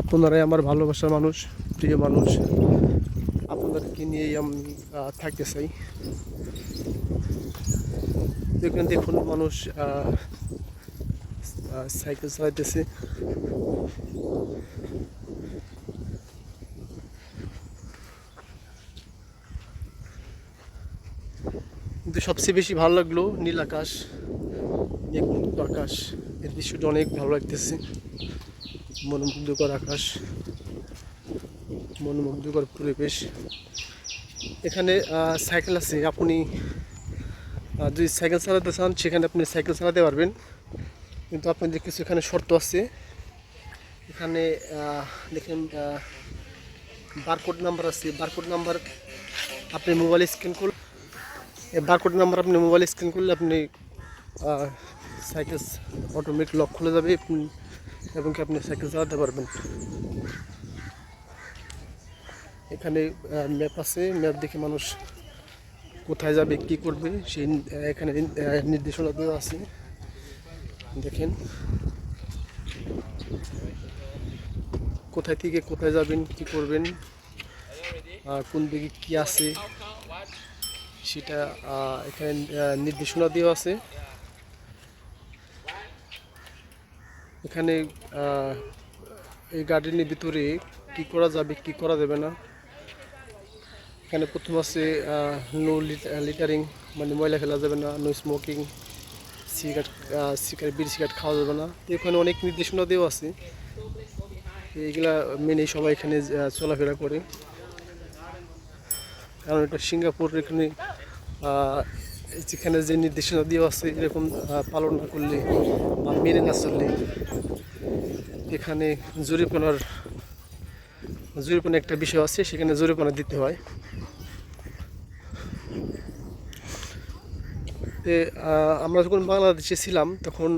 আপনারাই আমার ভালোবাসার মানুষ, প্রিয় মানুষ। আপনাদেরকে নিয়েই আমি থাকতে চাই। দেখবেন দেখুন মানুষ সাইকেল চালাইতেছে। কিন্তু সবচেয়ে বেশি ভালো লাগল নীল আকাশ আকাশ এর দৃশ্যটা অনেক ভালো লাগতেছে। মনোমুগ্ধকর আকাশ, মনোমুগ্ধকর পরিবেশ। এখানে সাইকেল আছে। আপনি যদি সাইকেল চালাতে চান, সেখানে আপনি সাইকেল চালাতে পারবেন। কিন্তু আপনাদের কিছু এখানে শর্ত আছে। এখানে দেখেন বারকোড নাম্বার আছে। বারকোড নাম্বার আপনি মোবাইল স্ক্যান করলে বারকোড নাম্বার আপনি মোবাইল স্ক্যান করলে আপনি সাইকেল অটোমেটিক লক খুলে যাবে। এবং কি আপনি সাইকেল চালাতে পারবেন? এখানে ম্যাপ আছে। ম্যাপ দেখে মানুষ কোথায় যাবে কি করবে সেই এখানে নির্দেশনা দেওয়া আছে। দেখেন। কোথায় থেকে কোথায় যাবেন কি করবেন আহ, কোন দিকে কি আছে সেটা এখানে নির্দেশনা দেওয়া আছে। এখানে এই গার্ডেনের ভিতরে কি করা যাবে, কি করা যাবে না? এখানে প্রথম আছে নো লিটারিং মানে ময়লা ফেলা যাবে না নো স্মোকিং সিগারেট সিগারেট বিড়ি সিগারেট খাওয়া যাবে না। এখানে অনেক নির্দেশনা দেওয়া আছে। এইগুলা মেনে সবাই এখানে চলাফেরা করে। কারণ এটা সিঙ্গাপুর এখানে যেখানে যে নির্দেশনা দেওয়া আছে, এরকম পালন না করলে বা মেনে না চললে এখানে জরিমানার জরিমানা একটা বিষয় আছে, সেখানে জরিমানা দিতে হয়। আমরা যখন বাংলাদেশে ছিলাম, তখন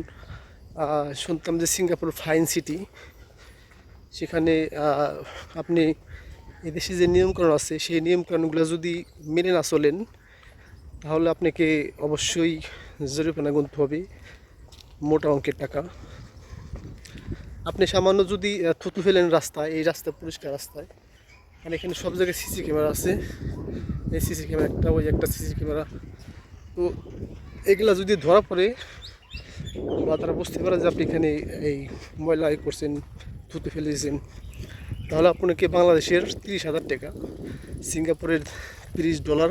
শুনতাম যে সিঙ্গাপুর ফাইন সিটি, সেখানে আপনি এদেশে যে নিয়মকানুন আছে, সেই নিয়মকানুনগুলো যদি মেনে না চলেন তাহলে আপনাকে অবশ্যই জরিমানা গুনতে হবে মোটা অঙ্কের টাকা। আপনি সামান্য যদি থুতু ফেলেন রাস্তায়, এই রাস্তা পরিষ্কার রাস্তায়, আর এখানে সব জায়গায় সিসি ক্যামেরা আছে। এই সিসি ক্যামেরা একটা, ওই একটা সিসি ক্যামেরা। তো এগুলা যদি ধরা পড়ে, বা তারা বুঝতে পারে যে আপনি এখানে এই ময়লা এ করছেন, থুতু ফেলে দিয়েছেন তাহলে আপনাকে বাংলাদেশের তিরিশ হাজার টাকা, সিঙ্গাপুরের তিরিশ ডলার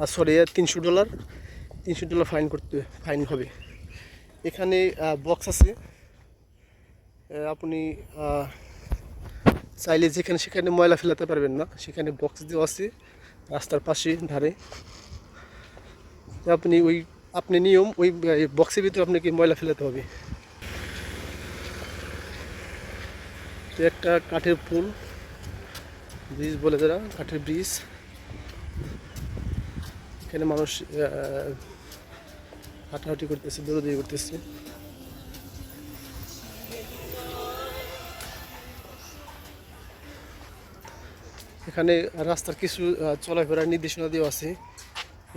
আর সরি তিনশো ডলার। তিনশো ডলার ফাইন করতে ফাইন হবে। এখানে বক্স আছে। আপনি চাইলে যেখানে সেখানে ময়লা ফেলাতে পারবেন না। সেখানে বক্স দেওয়া আছে, রাস্তার পাশে, ধারে। আপনি ওই, আপনি নিয়ম, ওই বক্সের ভিতরে আপনাকে ময়লা ফেলাতে হবে। তো একটা কাঠের পুল ব্রিজ বলে যারা, কাঠের ব্রিজ এখানে মানুষ হাঁটাহাঁটি করতেছে, দৌড়াদৌড়ি করতেছে। এখানে রাস্তার কিছু চলাফেরার নির্দেশনা দেওয়া আছে।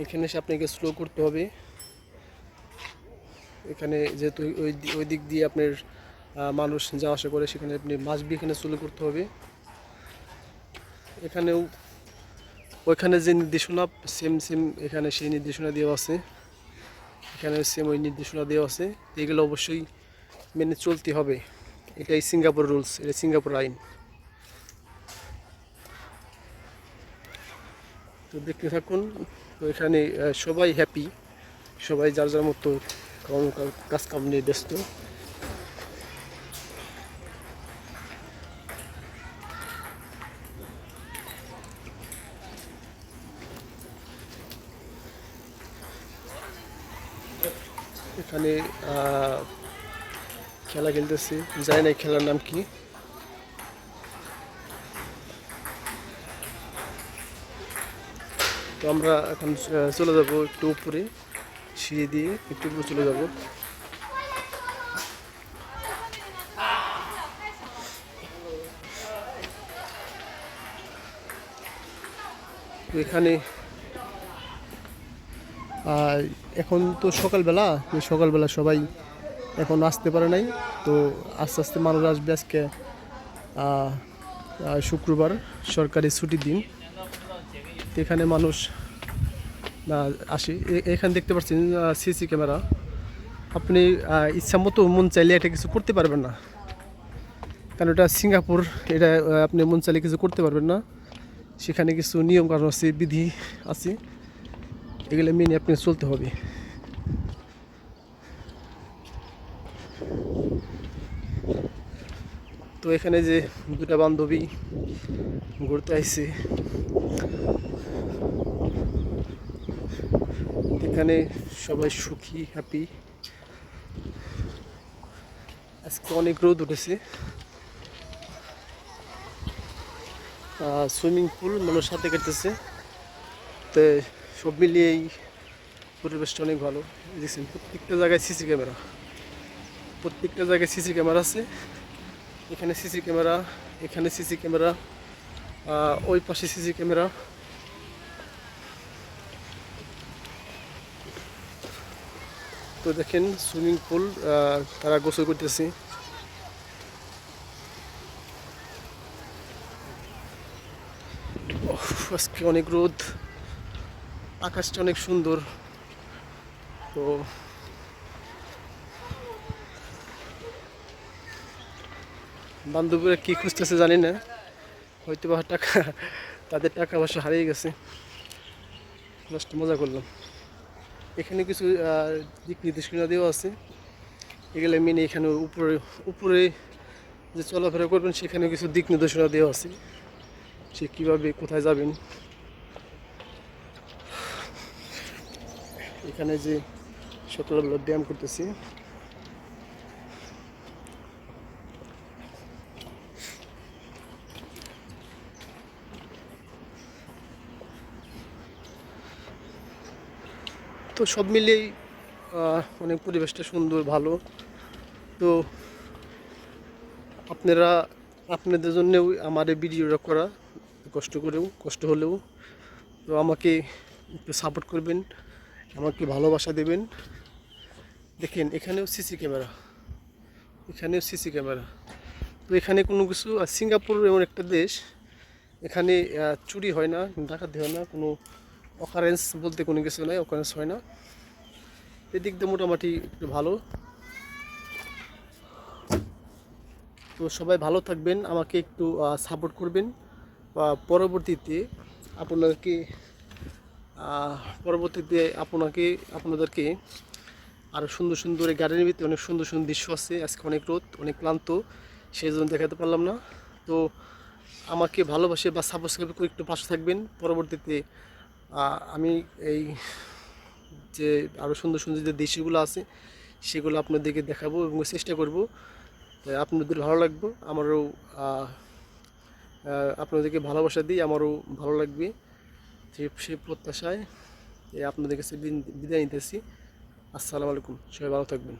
এখানে এসে আপনাকে স্লো করতে হবে। এখানে যেহেতু ওই ওই দিক দিয়ে আপনার মানুষ যাওয়া আসা করে, সেখানে আপনি মাসবি এখানে স্লো করতে হবে। এখানেও ওইখানে যে নির্দেশনা সেম সেম এখানে সেই নির্দেশনা দেওয়া আছে। এখানে সেম ওই নির্দেশনা দেওয়া আছে। এগুলো অবশ্যই মেনে চলতে হবে। এটাই সিঙ্গাপুর রুলস এটা সিঙ্গাপুর আইন। তো দেখতে থাকুন, তো এখানে সবাই হ্যাপি সবাই যার যার মতো কর্ম কাজ কাম নিয়ে ব্যস্ত। এখানে খেলা খেলতেছি। জানি না খেলার নাম কি। তো আমরা এখন চলে যাব একটু উপরে, সিঁড়ি দিয়ে একটু উপরে চলে যাব। এখানে আর এখন তো সকালবেলা সকালবেলা সবাই এখন আসতে পারে নাই, তো আস্তে আস্তে মানুষ আসবে আজকে শুক্রবার, সরকারি ছুটির দিন। এখানে মানুষ আসে। এখানে দেখতে পাচ্ছেন সিসি ক্যামেরা। আপনি ইচ্ছা মতো মন চাইলে এটা কিছু করতে পারবেন না। কারণ এটা সিঙ্গাপুর, এটা আপনি মন চাইলে কিছু করতে পারবেন না। সেখানে কিছু নিয়ম কারণ আছে, বিধি আছে। এগুলো মেনে আপনি চলতে হবে। তো এখানে যে দুটা বান্ধবী ঘুরতে আইছে, এখানে সবাই সুখী হ্যাপি আজকে অনেক রোদ উঠেছে। সুইমিং পুল মানুষ সাথে কাটতেছে। তো সব মিলিয়ে এই পরিবেশটা অনেক ভালো। দেখছেন, প্রত্যেকটা জায়গায় সিসি ক্যামেরা। প্রত্যেকটা জায়গায় সিসি ক্যামেরা আছে। এখানে সিসি ক্যামেরা, এখানে সিসি ক্যামেরা ওই পাশে সিসি ক্যামেরা। তো দেখেন, সুইমিং পুল তারা গোসল করতেছে। আজকে অনেক রোদ। আকাশটা অনেক সুন্দর। তো বান্ধবীরা কী খুঁজতেছে জানি না। হয়তো বা টাকা, তাদের টাকা পয়সা হারিয়ে গেছে। জাস্ট মজা করলাম। এখানে কিছু দিক নির্দেশনা দেওয়া আছে। এগুলো মেনে এখানে উপরে উপরে যে চলাফেরা করবেন সেখানে কিছু দিক নির্দেশনা দেওয়া আছে। সে কীভাবে কোথায় যাবেন এখানে যে সকালবেলা ব্যায়াম করতেছি। তো সব মিলিয়েই অনেক পরিবেশটা সুন্দর, ভালো। তো আপনারা, আপনাদের জন্যেও আমার এই ভিডিওটা করা কষ্ট করেও, কষ্ট হলেও, তো আমাকে একটু সাপোর্ট করবেন। আমাকে ভালোবাসা দেবেন। দেখেন, এখানেও সিসি ক্যামেরা। এখানেও সিসি ক্যামেরা। তো এখানে কোনো কিছু, আর সিঙ্গাপুর এমন একটা দেশ, এখানে চুরি হয় না, ডাকাতি হয় না, কোনো অকারেন্স বলতে কোনো কিছু নাই অকারেন্স হয় না। এদিক দিয়ে মোটামুটি একটু ভালো। তো সবাই ভালো থাকবেন, আমাকে একটু সাপোর্ট করবেন। বা পরবর্তীতে আপনাদেরকে পরবর্তীতে আপনাকে, আপনাদেরকে আরও সুন্দর সুন্দর এই গার্ডেনের ভিতরে অনেক সুন্দর সুন্দর দৃশ্য আছে। আজকে অনেক রোদ, অনেক ক্লান্ত সেই জন্য দেখাতে পারলাম না। তো আমাকে ভালোবাসে বা সাবস্ক্রাইব করে একটু পাশে থাকবেন। পরবর্তীতে আমি এই যে আরও সুন্দর সুন্দর যে দৃশ্যগুলো আছে, সেগুলো আপনাদেরকে দেখাবো এবং চেষ্টা করব। আপনাদের ভালো লাগবে, আমারও আপনাদেরকে ভালোবাসা দিই, আমারও ভালো লাগবে। সেই প্রত্যাশায় আপনাদের কাছে বিদায় নিতেছি। আসসালামু আলাইকুম। সবাই ভালো থাকবেন।